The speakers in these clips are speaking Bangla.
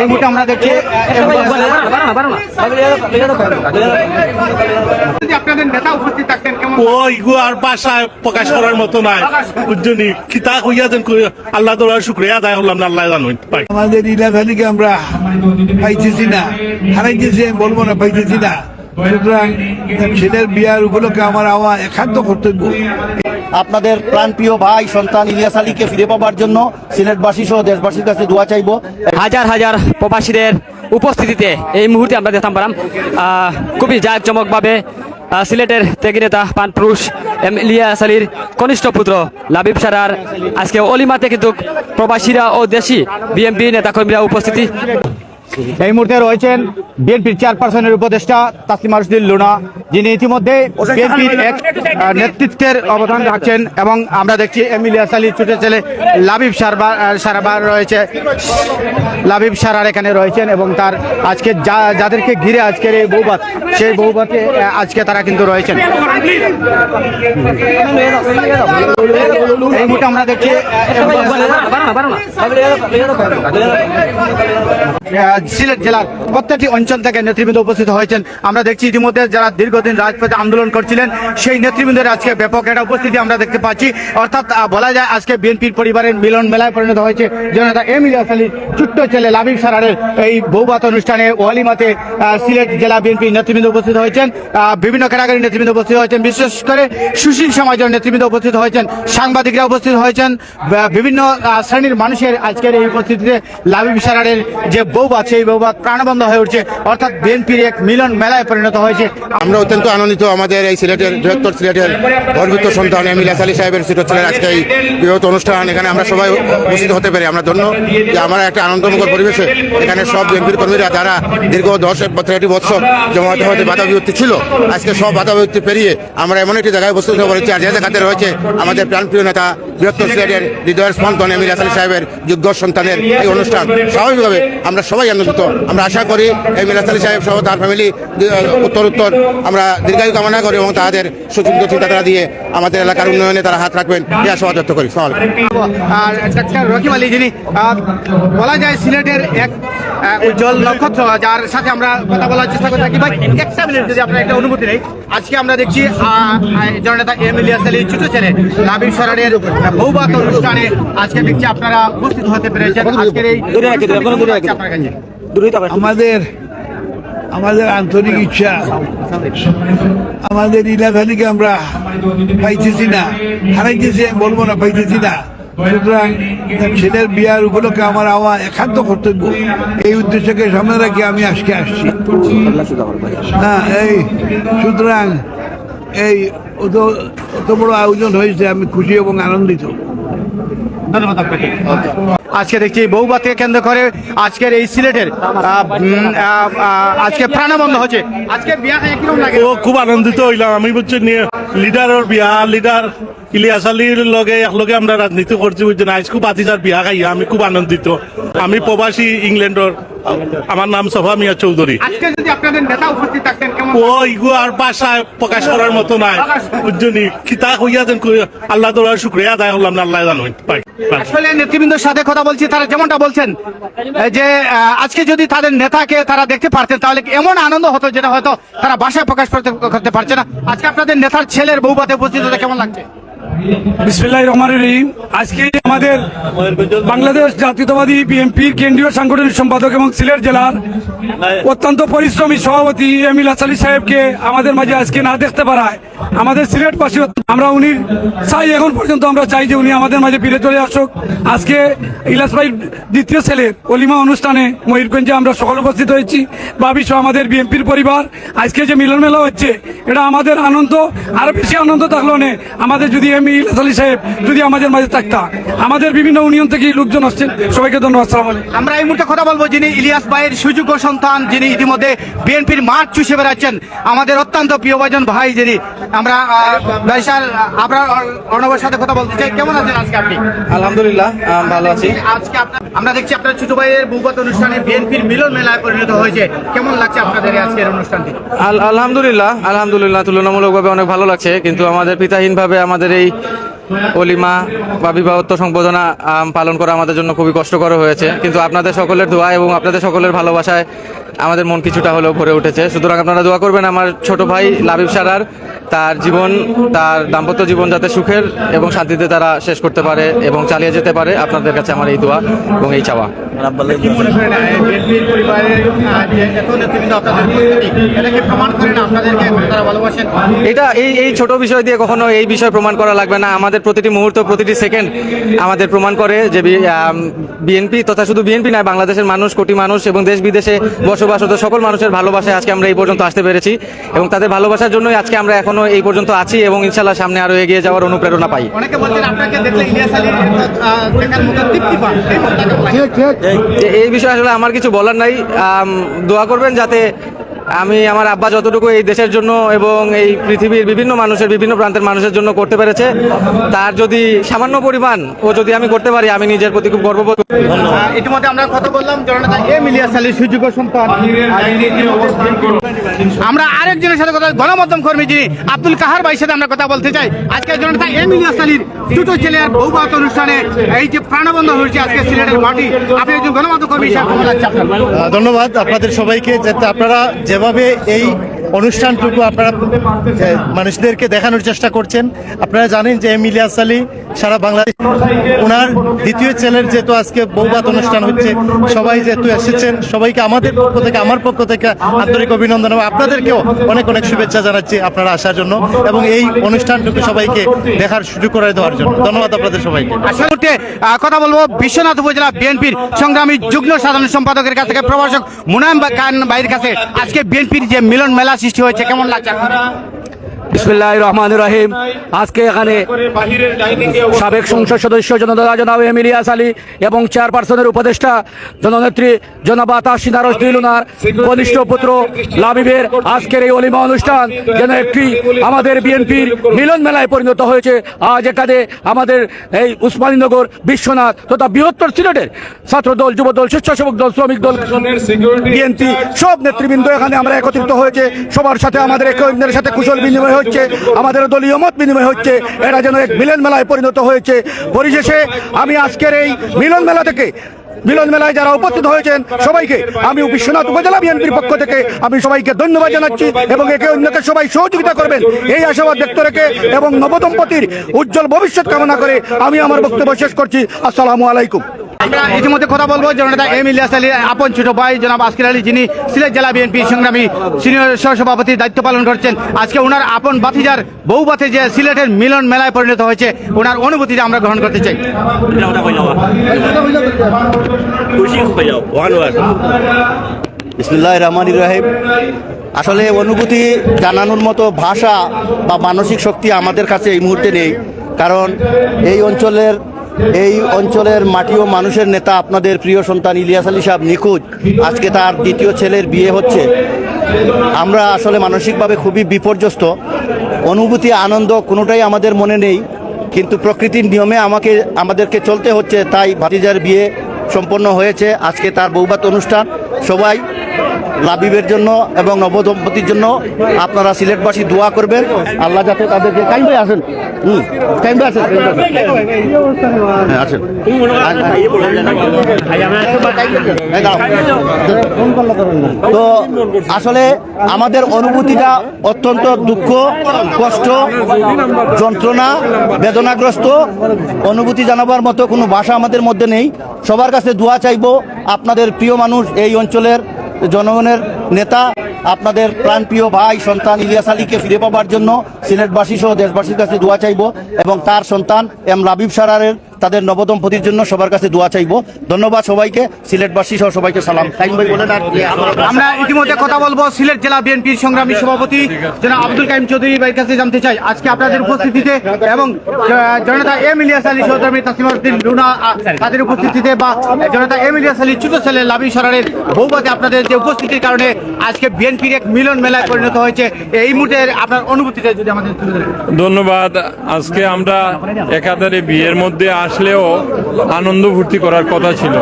এই মুহূর্তে আমরা দেখছি। যদি আপনাদের নেতা উপস্থিত থাকতেন কেমন ওই গো আর বাসায় প্রকাশ করার মতো নাই। কিতা আল্লাহ তোলার শুক্রিয়া আদায় হলাম না আল্লাহ জানুন। আমাদের এলাকা থেকে আমরা পাইতেছি না। হারাইতেছি আমি বলব না পাইতেছি না। সুতরাং ছেলের বিয়ার উপলক্ষে আমার আমার একান্ত কর্তব্য। আপনাদের প্রাণপ্রিয় ভাই সন্তান ইলিয়াস আলীকে ফিরে পাবার জন্য সিলেটবাসী সহ দেশবাসীর কাছে দোয়া চাইব। হাজার হাজার প্রবাসীদের উপস্থিতিতে এই মুহূর্তে আমরা দেখতাম পারাম খুবই জাঁকজমকভাবে আহ, সিলেটের ত্যাগী নেতা পান পুরুষ এম ইলিয়াস আলীর কনিষ্ঠ পুত্র লাবিব সারার আজকে অলিমাতে কিন্তু প্রবাসীরা ও দেশি বিএমপি নেতাকর্মীরা উপস্থিতি। এই মুহূর্তে রয়েছেন বিএনপির চেয়ারপারসনের উপদেষ্টা তাসলিমা রশিদুল লুনা যিনি ইতিমধ্যে বিএনপির এক নেতৃত্বের অবদান রাখছেন এবং আমরা দেখছি এমিলিয়াস আলী ছোট ছেলে লাবিব সারবার সারাবার রয়েছে। লাবিব সারার এখানে রয়েছেন এবং তার আজকে যা যাদেরকে ঘিরে আজকের এই বহুবাত সেই বহুবাতে আহ, আজকে তারা কিন্তু রয়েছেন। এই মুহূর্তে আমরা দেখছি সিলেট জেলার প্রত্যেকটি অঞ্চল থেকে নেতৃবৃন্দ উপস্থিত হয়েছেন। আমরা দেখছি ইতিমধ্যে যারা দীর্ঘদিন রাজপথে আন্দোলন করছিলেন, সেই নেতৃবৃন্দের আজকে ব্যাপক একটা উপস্থিতি আমরা দেখতে পাচ্ছি। অর্থাৎ বলা যায় আজকে বিএনপির পরিবারের মিলন মেলায় পরিণত হয়েছে। জনতা এম ইলিয়াস আলী ছোট্ট ছেলে লাবিব সারারের এই বৌবাত অনুষ্ঠানে ওয়ালিমাতে সিলেট জেলা বিএনপির নেতৃবৃন্দ উপস্থিত হয়েছেন। বিভিন্ন ক্যাটাগরির নেতৃবৃন্দ উপস্থিত হয়েছেন। বিশেষ করে সুশীল সমাজের নেতৃবৃন্দ উপস্থিত হয়েছেন। সাংবাদিকরা উপস্থিত হয়েছেন। বিভিন্ন শ্রেণির মানুষের আজকের এই উপস্থিতিতে লাবিব সারারের যে বৌবাত সেই বৌবাত প্রাণবন্ধ হয়ে উঠছে। অর্থাৎ বিএনপির এক মিলন মেলায় পরিণত হয়েছে। আমরা অত্যন্ত আনন্দিত আমাদের এই সিলেটের বৃহত্তর সিলেটের গর্বিত সন্তান এমিলাস আলী সাহেবের ছোট ছেলের আজকে এই বৃহৎ অনুষ্ঠান। এখানে আমরা সবাই উপস্থিত হতে পারি আমরা ধন্য। যে আমরা একটা আনন্দমুখর পরিবেশে এখানে সব বিএনপির কর্মীরা যারা দীর্ঘ দশ তেরোটি বছর জমাতে হতে বাধা বিপত্তি ছিল, আজকে সব বাধা বিপত্তি পেরিয়ে আমরা এমন একটি জায়গায় উপস্থিত হতে পারছি। আর যে জায়গাতে রয়েছে আমাদের প্রাণপ্রিয় নেতা বৃহত্তর সিলেটের হৃদয়ের স্পন্দন এমিলাস আলী সাহেবের যোগ্য সন্তানের এই অনুষ্ঠান। স্বাভাবিকভাবে আমরা সবাই আনন্দিত আমরা আশা করি এই মিলাস আলী সাহেব সহ তার ফ্যামিলি উত্তর উত্তর আমরা দীর্ঘায়ু কামনা করি এবং তাদের সুচিন্তিত চিন্তাধারা দিয়ে আমাদের এলাকার উন্নয়নে তারা হাত রাখবেন। এই আশাবাদ ব্যক্ত করি। আর ডাক্তার রকিব আলী যিনি বলা যায় সিলেটের এক উজ্জ্বল নক্ষত্র যার সাথে আমরা কথা বলার চেষ্টা করে থাকি। ভাই একটা মিনিট যদি আপনার একটা অনুমতি নেই আজকে আমরা দেখছি জননেতা এম ইলিয়াস আলী ছোট ছেলে লাবিব সরারের বহুবাত অনুষ্ঠানে আজকে দেখছি আপনারা উপস্থিত হতে পেরেছেন। আজকের এই আপনার কাছে। আমাদের আমাদের আন্তরিক ইচ্ছা আমাদের থেকে আমরা পাইতেছি না হারাইতেছি আমি বলব না পাইতেছি না। সুতরাং ছেলের বিয়ার উপলক্ষে আমার আমার একান্ত কর্তব্য। এই উদ্দেশ্যকে সামনে রাখি আমি আজকে আসছি। হ্যাঁ এই সুতরাং এই অত অত বড় আয়োজন হয়েছে আমি খুশি এবং আনন্দিত। ধন্যবাদ আপনাকে। আজকে দেখছি বহুবাদকে কেন্দ্র করে আজকের এই সিলেটের আজকে প্রাণবন্ধ হচ্ছে। আজকে বিয়া লাগে? ও, খুব আনন্দিত হইলাম। আমি বলছি লিডারের বিয়া, লিডার ইলিয়াস আলীর লগে একলগে আমরা রাজনীতি করছি বুঝছেন? আজ খুব আতিজার বিয়া খাইয়া আমি খুব আনন্দিত। আমি প্রবাসী ইংল্যান্ডর আমার নাম মিয়া চৌধুরী। আজকে যদি আপনাদের নেতা উপস্থিত থাকতেন কেমন ওই গো আর বাসায় প্রকাশ করার মতো নাই বুঝছনি কইয়া যেন আল্লাহ তোলার শুক্রিয়া আদায় হলাম না আল্লাহ পাই। আসলে নেতৃবৃন্দের সাথে কথা বলছি তারা যেমনটা বলছেন যে আজকে যদি তাদের নেতাকে তারা দেখতে পারতেন তাহলে এমন আনন্দ হতো যেটা হয়তো তারা বাসায় প্রকাশ করতে করতে পারছে না। আজকে আপনাদের নেতার ছেলের বউবাতে উপস্থিত হতে কেমন লাগছে? বিসমিল্লাহ আজকে আমাদের বাংলাদেশ বিএনপির কেন্দ্রীয় সাংগঠনিক সম্পাদক এবং সিলেট জেলার অত্যন্ত পরিশ্রমী সভাপতি সাহেবকে আমাদের মাঝে আজকে না দেখতে পারায়। আমাদের আমরা উনি চাই এখন পর্যন্ত, আমরা চাই যে উনি আমাদের মাঝে ফিরে চলে আসুক। আজকে ইলাস ভাই দ্বিতীয় ছেলের অলিমা অনুষ্ঠানে ময়ূরগঞ্জে আমরা সকল উপস্থিত হয়েছি। ভাবি সহ আমাদের বিএনপির পরিবার। আজকে যে মিলন মেলা হচ্ছে, এটা আমাদের আনন্দ, আরও বেশি আনন্দ থাকল না। আমাদের যদি এম ইলাস আলী সাহেব যদি আমাদের মাঝে থাকতা। আমাদের বিভিন্ন ইউনিয়ন থেকে লোকজন আসছেন সবাইকে ধন্যবাদ সালাম আমরা এই মুহূর্তে কথা বলব যিনি ইলিয়াস ভাইয়ের সুযোগ্য সন্তান যিনি ইতিমধ্যে বিএনপির মাঠ চুষে বেড়াচ্ছেন আমাদের অত্যন্ত প্রিয়ভাজন ভাই যিনি। আমরা ভাই স্যার আপনার অর্ণবের সাথে কথা বলতে চাই। কেমন আছেন আজকে আপনি? আলহামদুলিল্লাহ ভালো আছি। আজকে আমরা দেখছি আপনার ছোট ভাইয়ের বৌগত অনুষ্ঠানে বিএনপির মিলন মেলায় পরিণত হয়েছে। কেমন লাগছে আপনাদের আজকের অনুষ্ঠানটি? আল- আলহামদুলিল্লাহ আলহামদুলিল্লাহ তুলনামূলকভাবে অনেক ভালো লাগছে। কিন্তু আমাদের পিতাহীনভাবে আমাদের এই 어떤 অলিমা বা বিবাহত্ব সংবোধনা আম, পালন করা আমাদের জন্য খুবই কষ্টকর হয়েছে। কিন্তু আপনাদের সকলের দোয়া এবং আপনাদের সকলের ভালোবাসায় আমাদের মন কিছুটা হলেও ভরে উঠেছে। সুতরাং আপনারা দোয়া করবেন আমার ছোট ভাই লাবিব সারার। তার জীবন তার দাম্পত্য জীবন যাতে সুখের এবং শান্তিতে তারা শেষ করতে পারে এবং চালিয়ে যেতে পারে আপনাদের কাছে আমার এই দোয়া এবং এই চাওয়া। এটা এই এই ছোট বিষয় দিয়ে কখনো এই বিষয় প্রমাণ করা লাগবে না। আমাদের প্রতিটি মুহূর্ত প্রতিটি সেকেন্ড আমাদের প্রমাণ করে যে বিএনপি তথা শুধু বিএনপি নয় বাংলাদেশের মানুষ কোটি মানুষ এবং দেশ বিদেশে বসবাসরত সকল মানুষের ভালোবাসায় আজকে আমরা এই পর্যন্ত আসতে পেরেছি এবং তাদের ভালোবাসার জন্যই আজকে আমরা এখনও এই পর্যন্ত আছি এবং ইনশাল্লাহ সামনে আরও এগিয়ে যাওয়ার অনুপ্রেরণা পাই। এই বিষয়ে আসলে আমার কিছু বলার নাই। দোয়া করবেন যাতে আমি আমার আব্বা যতটুকু এই দেশের জন্য এবং এই পৃথিবীর বিভিন্ন মানুষের বিভিন্ন প্রান্তের মানুষের জন্য করতে পেরেছে তার যদি সামান্য পরিমাণ ও যদি আমি করতে পারি আমি নিজের প্রতি খুব গর্ববোধ করি। ইতিমধ্যে আমরা কথা বললাম জননেতা এম ইলিয়াস আলীর সুযোগ্য সন্তান আমরা আরেকজনের সাথে কথা গণমাধ্যম কর্মী যিনি আব্দুল কাহার ভাইয়ের সাথে আমরা কথা বলতে চাই আজকে জননেতা এম ইলিয়াস আলীর ছোট ছেলের বৌভাত অনুষ্ঠানে এই যে প্রাণবন্ধ হয়েছে আজকে সিলেটের মাটি আপনি একজন গণমাধ্যম কর্মী হিসাবে? ধন্যবাদ আপনাদের সবাইকে যাতে আপনারা যেভাবে এই অনুষ্ঠানটুকু আপনারা মানুষদেরকে দেখানোর চেষ্টা করছেন। আপনারা জানেন যে এম ইলিয়াস আলী সারা বাংলাদেশ ওনার দ্বিতীয় ছেলের যেহেতু আজকে বৌবাত অনুষ্ঠান হচ্ছে, সবাই যেহেতু এসেছেন, সবাইকে আমাদের পক্ষ থেকে, আমার পক্ষ থেকে আন্তরিক অভিনন্দন এবং আপনাদেরকেও অনেক অনেক শুভেচ্ছা জানাচ্ছি আপনারা আসার জন্য এবং এই অনুষ্ঠানটুকু সবাইকে দেখার সুযোগ করে দেওয়ার জন্য। ধন্যবাদ আপনাদের সবাইকে। আশা করতে কথা বলব বিশ্বনাথ উপজেলা বিএনপির সংগ্রামী যুগ্ম সাধারণ সম্পাদকের কাছ থেকে, প্রভাষক মুনায়ম খান ভাইয়ের কাছে। আজকে বিএনপির যে মিলন মেলা সৃষ্টি হয়েছে কেমন লাগছে? বিসমিল্লাহ রহমান রহিম। আজকে এখানে সাবেক সংসদ সদস্য জনতা, জনাব এম ইলিয়াস আলী এবং চেয়ারপারসনের উপদেষ্টা জননেত্রী কনিষ্ঠ পুত্র লাবিবের আজকের এই অলিমা অনুষ্ঠান, যেন একটি আমাদের বিএনপির মিলন মেলায় পরিণত হয়েছে। আজ এখানে আমাদের এই উসমানীনগর বিশ্বনাথ তথা বৃহত্তর সিলেটের ছাত্রদল, যুবদল, স্বেচ্ছাসেবক দল, শ্রমিক দল, বিএনপি সব নেতৃবৃন্দ এখানে আমরা একত্রিত হয়েছে। সবার সাথে আমাদের একে অন্যের সাথে কুশল বিনিময় হচ্ছে, আমাদের দলীয় মত বিনিময় হচ্ছে, এটা যেন এক মিলন মেলায় পরিণত হয়েছে। পরিশেষে আমি আজকের এই মিলন মেলা থেকে, মিলন মেলায় যারা উপস্থিত হয়েছেন, সবাইকে আমি বিশ্বনাথ উপজেলা বিএনপির পক্ষ থেকে আমি সবাইকে ধন্যবাদ জানাচ্ছি এবং একে অন্যকে সবাই সহযোগিতা করবেন। এই আশাবাদ ব্যক্ত রেখে এবং নবদম্পতির উজ্জ্বল ভবিষ্যৎ কামনা করে আমি আমার বক্তব্য শেষ করছি। আসসালামু আলাইকুম। আমরা ইতিমধ্যে কথা বলব জননেতা এম ইলিয়াস আলী আপন ছোট ভাই জনাব আসকির আলী যিনি সিলেট জেলা বিএনপি সংগ্রামী সিনিয়র সহসভাপতির দায়িত্ব পালন করছেন। আজকে ওনার আপন বাতিজার বউবাতে যে সিলেটের মিলন মেলায় পরিণত হয়েছে ওনার অনুভূতিটা আমরা গ্রহণ করতে চাই। বিসমুল্লাহ রহমান রাহিম। আসলে অনুভূতি জানানোর মতো ভাষা বা মানসিক শক্তি আমাদের কাছে এই মুহূর্তে নেই। কারণ এই অঞ্চলের এই অঞ্চলের মাটি ও মানুষের নেতা আপনাদের প্রিয় সন্তান ইলিয়াস আলী সাহেব নিখোঁজ। আজকে তার দ্বিতীয় ছেলের বিয়ে হচ্ছে। আমরা আসলে মানসিকভাবে খুবই বিপর্যস্ত। অনুভূতি, আনন্দ কোনোটাই আমাদের মনে নেই। কিন্তু প্রকৃতির নিয়মে আমাকে, আমাদেরকে চলতে হচ্ছে, তাই ভাতিজার বিয়ে সম্পন্ন হয়েছে। আজকে তার বৌবাত অনুষ্ঠান। সবাই লাবিবের জন্য এবং নবদম্পতির জন্য আপনারা সিলেটবাসী দোয়া করবেন। আল্লাহ যাতে তাদেরকে কাইম ভাই আসেন। হুম, কাইম আসেন আসেন। হ্যাঁ। তো আসলে আমাদের অনুভূতিটা অত্যন্ত দুঃখ, কষ্ট, যন্ত্রণা, বেদনাগ্রস্ত। অনুভূতি জানাবার মতো কোনো ভাষা আমাদের মধ্যে নেই। সবার কাছে দোয়া চাইব আপনাদের প্রিয় মানুষ এই অঞ্চলের জনগণের নেতা, আপনাদের প্রাণপ্রিয় ভাই, সন্তান ইলিয়াস আলীকে ফিরে পাবার জন্য সিলেটবাসী সহ দেশবাসীর কাছে দোয়া চাইব এবং তার সন্তান এম রাবিব সারারের তাদের নবদম্পতির জন্য সবার কাছে দোয়া চাইব। ধন্যবাদ সবাইকে সিলেটবাসী সহ সবাইকে সালাম। ভাই বলেন আর আমরা ইতিমধ্যে কথা বলব সিলেট জেলা বিএনপির সংগ্রামী সভাপতি জনাব আব্দুল কাইম চৌধুরী ভাইয়ের কাছে জানতে চাই। আজকে আপনাদের উপস্থিতিতে এবং জনতা এম ইলিয়াস আলী সহধর্মী তাসিমুদ্দিন লুনা আ, তাদের উপস্থিতিতে বা জনতা এম ইলিয়াস আলী ছোট ছেলে লাবি সরারের বৌবাতে আপনাদের যে উপস্থিতির কারণে আজকে বিএনপির এক মিলন মেলায় পরিণত হয়েছে। এই মুহূর্তে আপনার অনুভূতিটা যদি আমাদের ধন্যবাদ। আজকে আমরা একাধারে বিয়ের মধ্যে আসি। আসলেও আনন্দ ভর্তি করার কথা ছিল।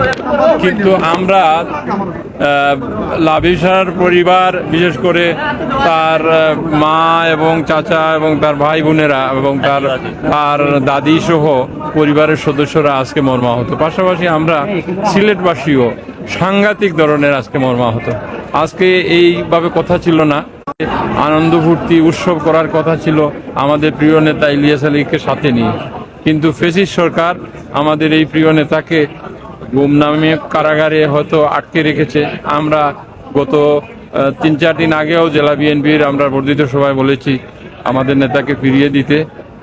কিন্তু আমরা আহ, লাবিব সার পরিবার বিশেষ করে তার মা এবং চাচা এবং তার ভাই বোনেরা এবং তার তার দাদি সহ পরিবারের সদস্যরা আজকে মর্মাহত। পাশাপাশি আমরা সিলেটবাসীও সাংঘাতিক ধরনের আজকে মর্মাহত। আজকে এইভাবে কথা ছিল না। আনন্দ ফুর্তি উৎসব করার কথা ছিল আমাদের প্রিয় নেতা ইলিয়াস আলীকে সাথে নিয়ে। কিন্তু ফেসিস সরকার আমাদের এই প্রিয় নেতাকে গুমনামে কারাগারে হয়তো আটকে রেখেছে। আমরা গত তিন চার দিন আগেও জেলা বিএনপির আমরা বর্ধিত সভায় বলেছি আমাদের নেতাকে ফিরিয়ে দিতে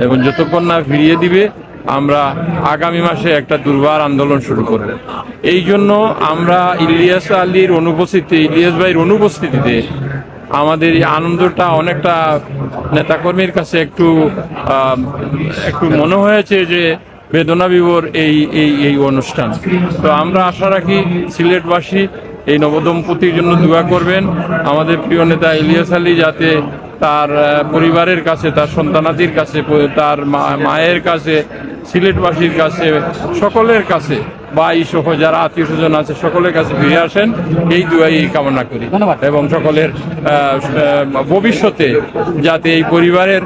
এবং যতক্ষণ না ফিরিয়ে দিবে, আমরা আগামী মাসে একটা দুর্বার আন্দোলন শুরু করব। এই জন্য আমরা ইলিয়াস আলীর অনুপস্থিতি, ইলিয়াস ভাইয়ের অনুপস্থিতিতে আমাদের এই আনন্দটা অনেকটা নেতাকর্মীর কাছে একটু একটু মনে হয়েছে যে বেদনা বিবর এই এই এই অনুষ্ঠান। তো আমরা আশা রাখি সিলেটবাসী এই নবদম্পতির জন্য দোয়া করবেন। আমাদের প্রিয় নেতা ইলিয়াস আলী যাতে তার পরিবারের কাছে, তার সন্তানাদির কাছে, তার মায়ের কাছে, সিলেটবাসীর কাছে, সকলের কাছে ভাই সহ যারা আত্মীয় স্বজন আছে সকলের কাছে ফিরে আসেন। এই দুয়াই কামনা করি। এবং সকলের ভবিষ্যতে যাতে এই পরিবারের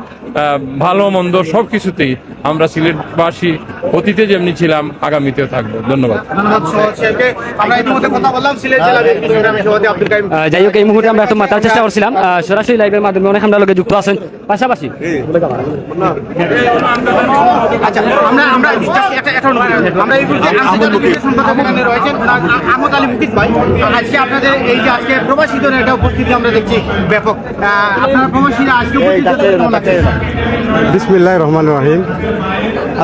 ভালো মন্দ সব কিছুতেই আমরা সিলেটবাসী অতীতে যেমনি ছিলাম আগামীতেও থাকব। ধন্যবাদ। ধন্যবাদ আমরা ইতিমধ্যে কথা বললাম সিলেট জেলা বিএনপি সংগ্রামী সভাপতি আব্দুল কাইম আহ, যাই হোক এই মুহূর্তে আমরা একটু মাতার চেষ্টা করছিলাম। সরাসরি লাইভের মাধ্যমে অনেক আমরা লোকে যুক্ত আছেন। পাশাপাশি আচ্ছা আজকে আপনাদের এই যে আজকে প্রবাসীদের একটা উপস্থিতি আমরা দেখছি ব্যাপক। আপনারা প্রবাসীরা আজকে উপস্থিত? বিসমিল্লাহ রহমান রহিম।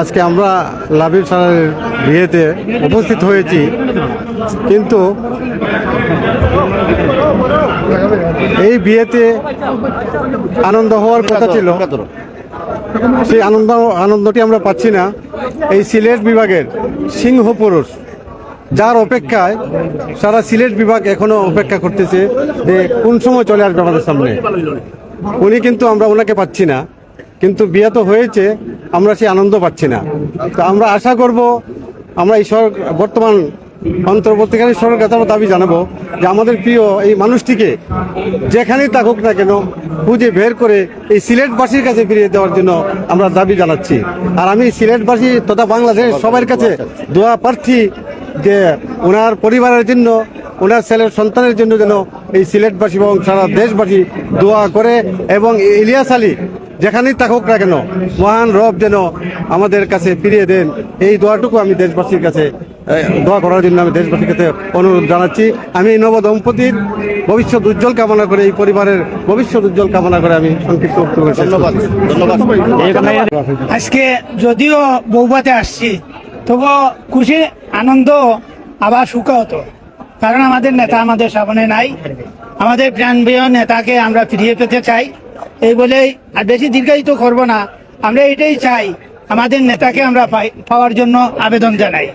আজকে আমরা লাবিব সারের বিয়েতে উপস্থিত হয়েছি। কিন্তু এই বিয়েতে আনন্দ হওয়ার কথা ছিল। সেই আনন্দ, আনন্দটি আমরা পাচ্ছি না। এই সিলেট বিভাগের সিংহ পুরুষ, যার অপেক্ষায় সারা সিলেট বিভাগ এখনও অপেক্ষা করতেছে যে কোন সময় চলে আসবে আমাদের সামনে। উনি কিন্তু আমরা ওনাকে পাচ্ছি না। কিন্তু বিয়ে তো হয়েছে, আমরা সেই আনন্দ পাচ্ছি না। তো আমরা আশা করব, আমরা এই সর বর্তমান অন্তর্বর্তীকালীন সরকার কাছে আমরা দাবি জানাব যে আমাদের প্রিয় এই মানুষটিকে যেখানেই থাকুক না কেন খুঁজে বের করে এই সিলেটবাসীর কাছে ফিরিয়ে দেওয়ার জন্য আমরা দাবি জানাচ্ছি। আর আমি সিলেটবাসী তথা বাংলাদেশ সবার কাছে দোয়া প্রার্থী যে ওনার পরিবারের জন্য, ওনার ছেলের সন্তানের জন্য যেন এই সিলেটবাসী এবং সারা দেশবাসী দোয়া করে এবং ইলিয়াস আলী যেখানেই থাকুক না কেন মহান রব যেন আমাদের কাছে ফিরিয়ে দেন। এই দোয়াটুকু আমি দেশবাসীর কাছে দোয়া করার জন্য আমি দেশবাসীর কাছে অনুরোধ জানাচ্ছি। আমি এই নব দম্পতির ভবিষ্যৎ উজ্জ্বল কামনা করে এই পরিবারের ভবিষ্যৎ উজ্জ্বল কামনা করে আমি সংক্ষিপ্ত বক্তব্য ধন্যবাদ ধন্যবাদ। আজকে যদিও বৌবাতে আসছি তবু খুশি আনন্দ আবার সুখ হতো কারণ আমাদের নেতা আমাদের সামনে নাই। আমাদের প্রাণপ্রিয় নেতাকে আমরা ফিরিয়ে পেতে চাই। এই বলেই আর বেশি দীর্ঘায়িত করব না। আমরা এটাই চাই, আমাদের নেতাকে আমরা পাওয়ার জন্য আবেদন জানাই।